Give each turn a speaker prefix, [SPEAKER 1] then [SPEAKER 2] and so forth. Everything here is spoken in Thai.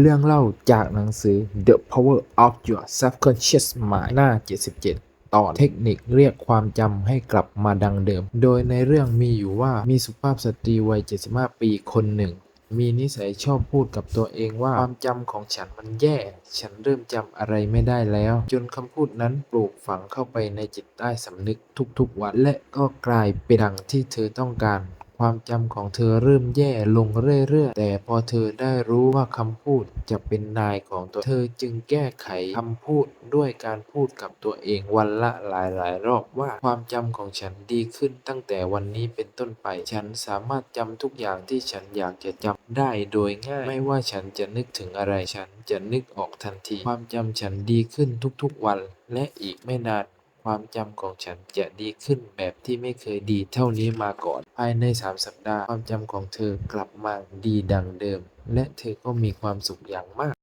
[SPEAKER 1] เรื่องเล่าจากหนังสือ The Power of Your Subconscious Mind หน้า 77 ตอนเทคนิคเรียกความจำให้กลับมาดังเดิม โดยในเรื่องมีอยู่ว่ามีสุภาพสตรีวัย 75 ปีคนหนึ่ง มีนิสัยชอบพูดกับตัวเองว่าความจำของฉันมันแย่ ฉันเริ่มจำอะไรไม่ได้แล้ว จนคำพูดนั้นปลูกฝังเข้าไปในจิตใต้สำนึกทุกๆวัน และก็กลายเป็นดังที่เธอต้องการ ความจำของเธอเริ่มแย่ลงเรื่อยๆ แต่พอเธอได้รู้ว่าคำพูดจะเป็นนายของตัวเธอจึงแก้ไขคำพูดด้วยการพูดกับตัวเองวันละหลายๆ รอบว่าความจำของฉันดีขึ้นตั้งแต่วันนี้เป็นต้นไป ฉันสามารถจำทุกอย่างที่ฉันอยากจะจำได้โดยง่าย ไม่ว่าฉันจะนึกถึงอะไรฉันจะนึกออกทันที ความจำฉันดีขึ้นทุกๆวัน และอีกไม่นาน ความจำของฉันจะดีขึ้นแบบที่ไม่เคยดีเท่านี้มาก่อน ภายใน 3 สัปดาห์ ความจำของเธอกลับมาดีดังเดิม และเธอก็มีความสุขอย่างมาก